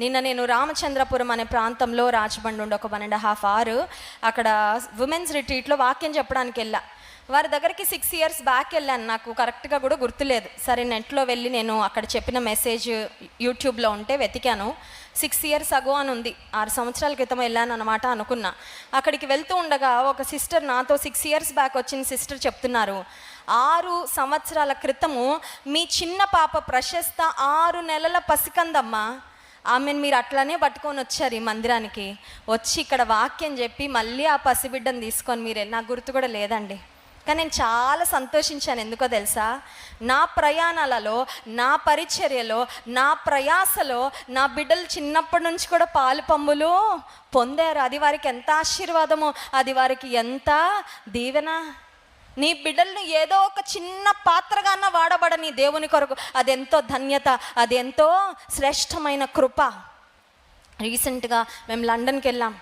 నిన్న నేను రామచంద్రపురం అనే ప్రాంతంలో రాజబండి ఉండి ఒక వన్ అండ్ హాఫ్ అవర్ అక్కడ ఉమెన్స్ రిట్రీట్లో వాక్యం చెప్పడానికి వెళ్ళా. వారి దగ్గరికి సిక్స్ ఇయర్స్ బ్యాక్ వెళ్ళాను. నాకు కరెక్ట్గా కూడా గుర్తులేదు. సరే నెట్లో వెళ్ళి నేను అక్కడ చెప్పిన మెసేజ్ యూట్యూబ్లో ఉంటే వెతికాను. సిక్స్ ఇయర్స్ అగో అని ఉంది. ఆరు సంవత్సరాల క్రితం వెళ్ళాను అనమాట అనుకున్నా. అక్కడికి వెళ్తూ ఉండగా ఒక సిస్టర్ నాతో సిక్స్ ఇయర్స్ బ్యాక్ వచ్చిన సిస్టర్ చెప్తున్నారు. ఆరు సంవత్సరాల క్రితము మీ చిన్న పాప ప్రశస్త ఆరు నెలల పసికందమ్మా. ఆమెను మీరు అట్లానే పట్టుకొని వచ్చారు ఈ మందిరానికి. వచ్చి ఇక్కడ వాక్యం చెప్పి మళ్ళీ ఆ పసిబిడ్డను తీసుకొని మీరు నా గుర్తు కూడా లేదండి. కానీ నేను చాలా సంతోషించాను. ఎందుకో తెలుసా? నా ప్రయాణాలలో నా పరిచర్యలో నా ప్రయాసలో నా బిడ్డలు చిన్నప్పటి నుంచి కూడా పాలు పంబులు పొందారు. అది వారికి ఎంత ఆశీర్వాదమో అది వారికి ఎంత దీవెన. నీ బిడ్డలను ఏదో ఒక చిన్న పాత్రగాన వాడబడని దేవుని కొరకు. అదెంతో ధన్యత అదెంతో శ్రేష్టమైన కృప. రీసెంట్గా మేము లండన్కి వెళ్ళాం.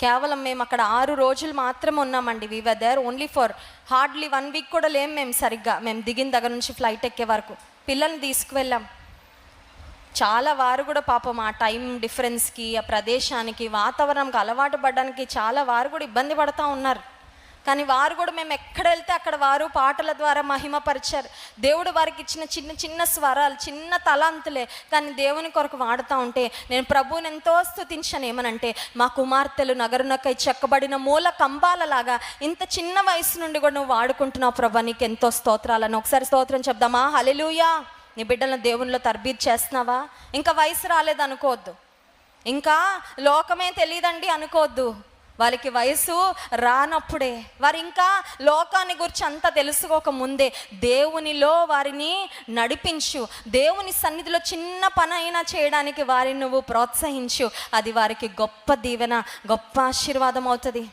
కేవలం మేము అక్కడ ఆరు రోజులు మాత్రమే ఉన్నామండి. We were there only for hardly one week కూడా లేం మేము సరిగ్గా. మేము దిగిన దగ్గర నుంచి ఫ్లైట్ ఎక్కే వరకు. పిల్లల్ని తీసుకువెళ్ళాం. చాలా వారు కూడా పాపం ఆ టైం డిఫరెన్స్కి ఆ ప్రదేశానికి వాతావరణంకి అలవాటు పడడానికి చాలా వారు కూడా ఇబ్బంది పడుతూ ఉన్నారు. కానీ వారు కూడా మేము ఎక్కడ వెళ్తే అక్కడ వారు పాటల ద్వారా మహిమపరిచారు. దేవుడు వారికి ఇచ్చిన చిన్న చిన్న స్వరాలు చిన్న తలాంతులే. కానీ దేవుని కొరకు వాడుతూ ఉంటే నేను ప్రభువుని ఎంతో స్తుతించాను. ఏమనంటే మా కుమార్తెలు నగరునకై చెక్కబడిన మూల కంబాలలాగా ఇంత చిన్న వయసు నుండి కూడా నువ్వు వాడుకుంటున్నావు ప్రభా నీకు ఎంతో స్తోత్రాలను. ఒకసారి స్తోత్రం చెప్దామా? హలెలుయా నీ బిడ్డలను దేవునిలో తర్బీద్ చేస్తున్నావా? ఇంకా వయసు రాలేదు అనుకోవద్దు. ఇంకా లోకమే తెలియదండి అనుకోవద్దు. వాళ్ళకి వయసు రానప్పుడే. వారు ఇంకా లోకాన్ని గురించి అంతా తెలుసుకోక ముందే దేవునిలో వారిని నడిపించు. దేవుని సన్నిధిలో చిన్న పని అయినా చేయడానికి వారిని నువ్వు ప్రోత్సహించు. అది వారికి గొప్ప దీవెన గొప్ప ఆశీర్వాదం అవుతుంది.